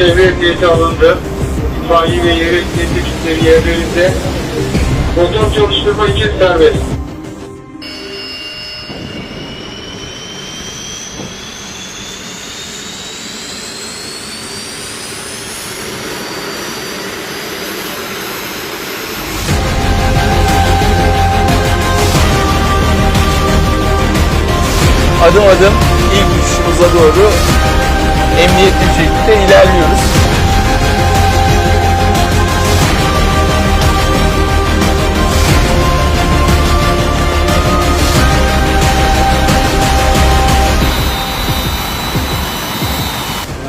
çevre ehliyeti alındı. İtfaiye ve yer ehliyeti kitleri yerlerinde. Motor çalıştırma için serbest. adım adım ilk uçuşumuza doğru emniyetli şekilde ilerliyoruz.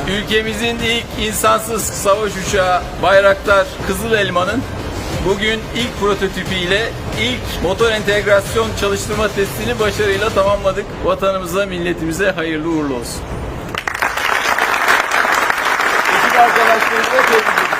Ülkemizin ilk insansız savaş uçağı Bayraktar Kızıl Elma'nın bugün ilk prototipiyle ilk motor entegrasyon çalıştırma testini başarıyla tamamladık. Vatanımıza, milletimize hayırlı uğurlu olsun arkadaşlarımıza tebrik ediyorum.